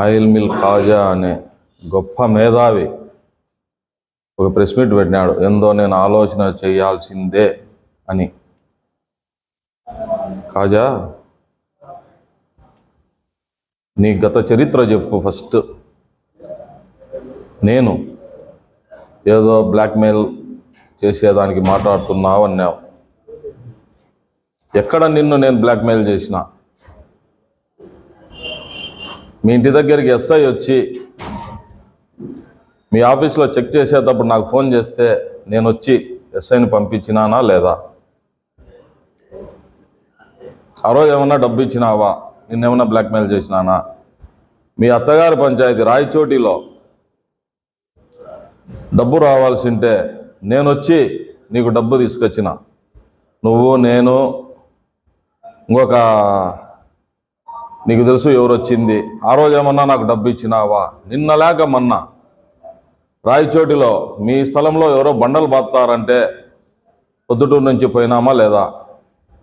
Oil mill కాజా అనే గొప్ప మేధావి ఒక ప్రెస్ మీట్ పెట్టినాడు. ఎందో నేను ఆలోచన చేయాల్సిందే అని. కాజా నీ గత చరిత్ర చెప్పు ఫస్ట్. నేను ఏదో బ్లాక్మెయిల్ చేసేదానికి మాట్లాడుతున్నావు అన్నావు. ఎక్కడ నిన్ను నేను బ్లాక్మెయిల్ చేసినా? మీ ఇంటి దగ్గరికి ఎస్ఐ వచ్చి మీ ఆఫీస్లో చెక్ చేసేటప్పుడు నాకు ఫోన్ చేస్తే నేను వచ్చి ఎస్ఐని పంపించినానా లేదా? ఆ రోజు ఏమన్నా డబ్బు ఇచ్చినావా? నిన్నేమన్నా బ్లాక్మెయిల్ చేసినానా? మీ అత్తగారి పంచాయతీ రాయచోటిలో డబ్బు రావాల్సి ఉంటే నేను వచ్చి నీకు డబ్బు తీసుకొచ్చిన. నువ్వు నేను ఇంకొక నీకు తెలుసు ఎవరు వచ్చింది ఆ రోజు ఏమన్నా నాకు డబ్బు ఇచ్చినావా? నిన్న లేక మొన్న. రాయచోటిలో మీ స్థలంలో ఎవరో బండలు బాస్తారంటే పొద్దుటూరు నుంచి పోయినామా లేదా?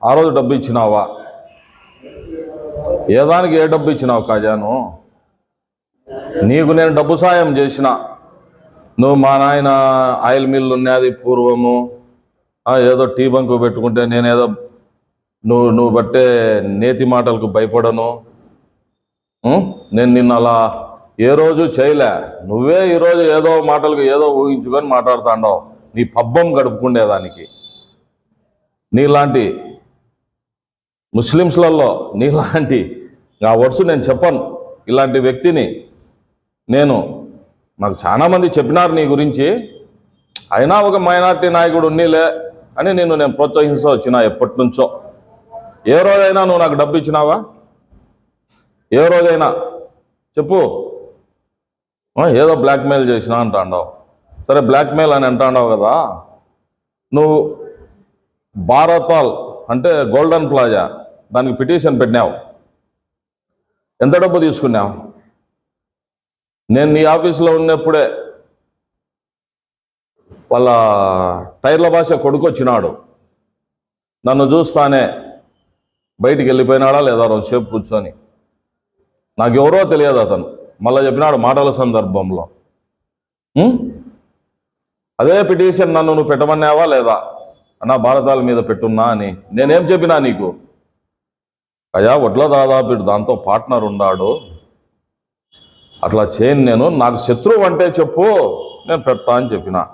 ఆ రోజు డబ్బు ఇచ్చినావా? ఏ దానికి ఏ డబ్బు ఇచ్చినావు కాజాను నీకు నేను డబ్బు సాయం చేసిన. నువ్వు మా నాయన ఆయిల్ మిల్లు ఉన్నది పూర్వము. ఏదో టీ బంకు పెట్టుకుంటే నేనేదో నువ్వు నువ్వు బట్టే నేతి మాటలకు భయపడను. నేను నిన్న అలా ఏ రోజు చేయలే. నువ్వే ఈరోజు ఏదో మాటలకు ఏదో ఊహించుకొని మాట్లాడుతాండవు. నీ పబ్బం గడుపుకుండేదానికి. నీలాంటి ముస్లిమ్స్లలో నీలాంటి ఆ వర్డ్స్ నేను చెప్పను. ఇలాంటి వ్యక్తిని నేను నాకు చాలామంది చెప్పినారు నీ గురించి. అయినా ఒక మైనార్టీ నాయకుడు ఉన్నీలే అని నేను నేను ప్రోత్సహిస్తూ వచ్చిన ఎప్పటి నుంచో. ఏ రోజైనా నువ్వు నాకు డబ్బు ఇచ్చినావా? ఏ రోజైనా. చెప్పు. ఏదో బ్లాక్మెయిల్ చేసినా అంటాండావు. సరే బ్లాక్మెయిల్ అని అంటాండావు కదా. నువ్వు భారతాల్ అంటే గోల్డెన్ ప్లాజా దానికి పిటిషన్ పెట్టినావు. ఎంత డబ్బు తీసుకున్నావు? నేను నీ ఆఫీస్లో ఉన్నప్పుడే వాళ్ళ టైర్ల భాష కొడుకొచ్చినాడు. నన్ను చూస్తానే బయటికి వెళ్ళిపోయినాడా లేదా రోజుసేపు కూర్చొని? నాకు ఎవరో తెలియదు అతను. మళ్ళీ చెప్పినాడు మాటల సందర్భంలో. అదే పిటిషన్ నన్ను నువ్వు పెట్టమన్నావా లేదా? అన్నా భారతాల మీద పెట్టున్నా అని. నేనేం చెప్పినా నీకు? అయ్యా వడ్ల దాదాపు దాంతో పార్ట్నర్ ఉన్నాడు. అట్లా చేయను నేను. నాకు శత్రువు అంటే చెప్పు. నేను పెడతా అని చెప్పిన.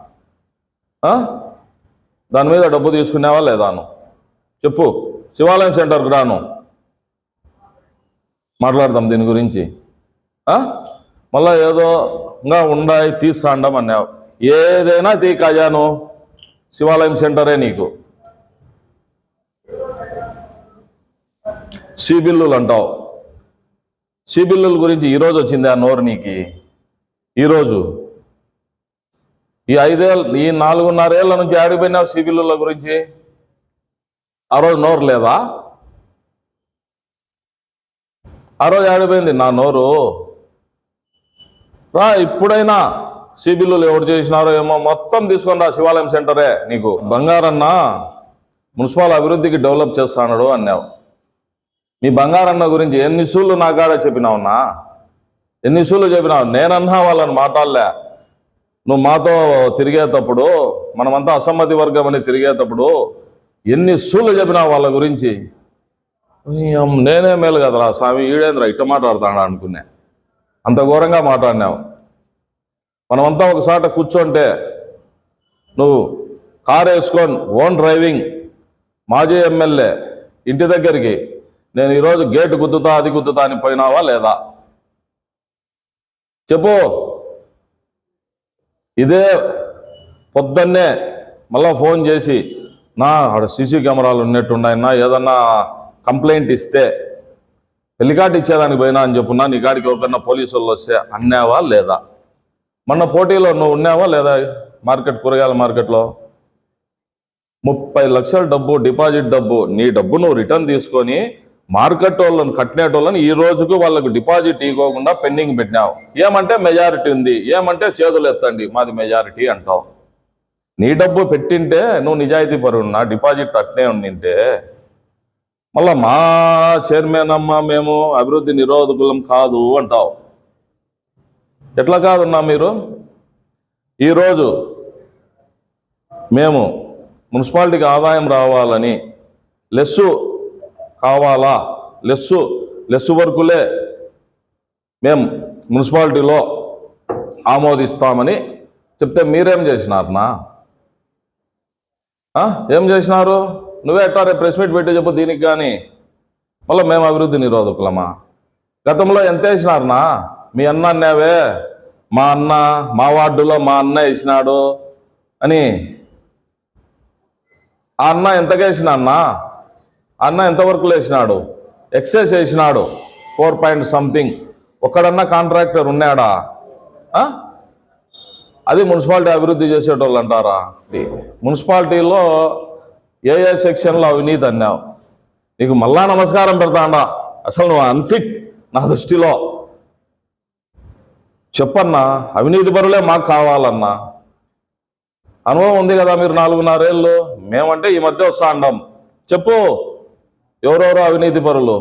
దాని మీద డబ్బు తీసుకునేవా లేదాను చెప్పు. శివాలయం సెంటర్కి రాను. మాట్లాడదాం దీని గురించి. మళ్ళా ఏదో ఇంకా ఉండాయి తీస్తాండం అన్నావు. ఏదైనా తీ కజాను శివాలయం సెంటరే నీకు. సిబిల్లులు అంటావు. సిబిల్లుల గురించి ఈరోజు వచ్చింది ఆ నోరు నీకు. ఈరోజు ఈ ఐదేళ్ళు ఈ నాలుగున్నరేళ్ళ నుంచి ఆడిపోయినావు సిబిల్లుల గురించి. ఆ రోజు నోరు లేదా? ఆ రోజు ఆడిపోయింది నా నోరు. రా ఇప్పుడైనా సిబిల్లు ఎవరు చేసినారో ఏమో మొత్తం తీసుకొని రా శివాలయం సెంటరే నీకు. బంగారన్న మున్సిపల్ అభివృద్ధికి డెవలప్ చేస్తాడు అన్నావు. మీ బంగారన్న గురించి ఎన్ని సూళ్ళు నా కాడ చెప్పినావునా ఎన్ని సూళ్ళు చెప్పినావు? నేనన్నా వాళ్ళని మాట్లాడలే. నువ్వు మాతో తిరిగేటప్పుడు మనమంతా అసమ్మతి వర్గం అని తిరిగేటప్పుడు ఎన్ని సూళ్ళు చెప్పినావు వాళ్ళ గురించి? నేనే మేలు కదరా స్వామి ఈడేంద్ర ఇట్ట మాట్లాడతాడా అనుకున్నా అంత ఘోరంగా మాట్లాడినావు. మనమంతా ఒకసాట కూర్చోంటే నువ్వు కార్ వేసుకొని ఓన్ డ్రైవింగ్ మాజీ ఎమ్మెల్యే ఇంటి దగ్గరికి నేను ఈరోజు గేటు గుద్దుతా అది గుద్దుతా అని పోయినావా లేదా? చెప్పు. ఇదే పొద్దున్నే మళ్ళా ఫోన్ చేసి నా ఆడ సీసీ కెమెరాలు ఉన్నట్టున్నాయన్నా ఏదన్నా కంప్లైంట్ ఇస్తే పెళ్ళికాటు ఇచ్చేదానికి పోయినా అని చెప్పున్నా నీ కాడికి ఎవరికన్నా పోలీసు వాళ్ళు వస్తే అన్నావా లేదా? మొన్న పోటీలో నువ్వు ఉన్నావా లేదా మార్కెట్ కూరగాయల మార్కెట్లో? ముప్పై లక్షల డబ్బు డిపాజిట్ డబ్బు నీ డబ్బు నువ్వు రిటర్న్ తీసుకొని మార్కెట్ వాళ్ళని కట్టినేటోళ్ళని ఈ రోజుకు వాళ్ళకు డిపాజిట్ ఇవ్వకుండా పెండింగ్ పెట్టినావు. ఏమంటే మెజారిటీ ఉంది ఏమంటే చేతులు ఎత్తండి మాది మెజారిటీ అంటావు. నీ డబ్బు పెట్టింటే నువ్వు నిజాయితీ పరున్నా డిపాజిట్ అట్నే ఉండింటే మళ్ళా మా చైర్మన్ అమ్మ మేము అభివృద్ధి నిరోధకులం కాదు అంటావు. ఎట్లా కాదన్నా మీరు? ఈరోజు మేము మున్సిపాలిటీకి ఆదాయం రావాలని లెస్సు కావాలా? లెస్సు లెస్సు వర్కులే మేము మున్సిపాలిటీలో ఆమోదిస్తామని చెప్తే మీరేం చేసినారనా ఏం చేసినారు? నువ్వే ఎట్టా రేపు ప్రెస్ మీట్ పెట్టి చెప్పు దీనికి కానీ మళ్ళీ మేము అభివృద్ధి నిరోధకులమా? గతంలో ఎంత వేసినారనా మీ అన్న అన్నావే. మా అన్న మా వార్డులో మా అన్న వేసినాడు అని. ఆ అన్న ఎంతగా వేసిన అన్న అన్న ఎంతవరకు వేసినాడు ఎక్సైజ్ వేసినాడు. ఫోర్ పాయింట్ సంథింగ్ ఒక్కడన్నా కాంట్రాక్టర్ ఉన్నాడా? అది మున్సిపాలిటీ అభివృద్ధి చేసేటోళ్ళు అంటారా? మున్సిపాలిటీలో ఏ ఏ సెక్షన్లో అవినీతి అన్నావు? నీకు మళ్ళా నమస్కారం పెడతాడా అసలు నువ్వు అన్ఫిట్ నా దృష్టిలో. చెప్పన్నా అవినీతి పరులే మాకు కావాలన్నా. అనుభవం ఉంది కదా మీరు నాలుగున్నరేళ్ళు? మేమంటే ఈ మధ్య వస్తా అండం చెప్పు ఎవరెవరో అవినీతి పరులు?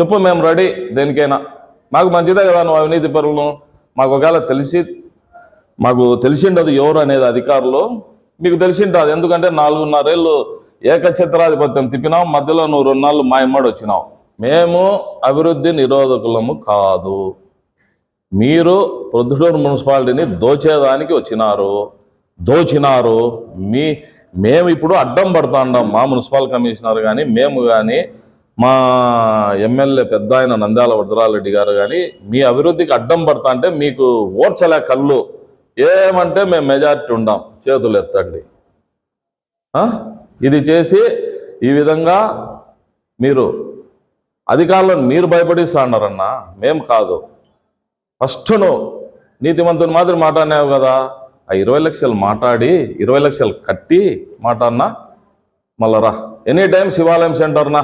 చెప్పు మేము రెడీ దేనికైనా. మాకు మంచిదే కదా నువ్వు అవినీతి పరులు. మాకు ఒకవేళ తెలిసి మాకు తెలిసిండదు ఎవరు అనేది అధికారులు. మీకు తెలిసింటుంది ఎందుకంటే నాలుగున్నరేళ్ళు ఏకఛత్రాధిపత్యం తిప్పినాం. మధ్యలో నువ్వు రెండు నాళ్ళు మా వచ్చినావు. మేము అభివృద్ధి నిరోధకులము కాదు. మీరు ప్రొద్దుటూరు మున్సిపాలిటీని దోచేదానికి వచ్చినారు. దోచినారు. మీ మేము ఇప్పుడు అడ్డం పడుతున్నాం మా మున్సిపల్ కమిషనర్ కానీ మేము కానీ మా ఎమ్మెల్యే పెద్ద ఆయన నంద్యాల వరదరారెడ్డి గారు కానీ మీ అభివృద్ధికి అడ్డం పడతా అంటే మీకు ఓర్చలే కళ్ళు. ఏమంటే మేము మెజారిటీ ఉండాం చేతులు ఎత్తండి. ఇది చేసి ఈ విధంగా మీరు అధికారులను మీరు భయపడిస్తాన్నారన్నా మేం కాదు. ఫస్ట్ నువ్వు నీతిమంతుని మాదిరి మాట్లాడినావు కదా ఆ ఇరవై లక్షలు మాట్లాడి ఇరవై లక్షలు కట్టి మాట్లాడినా మళ్ళా రా. ఎనీ టైం శివాలయం సెంటర్నా?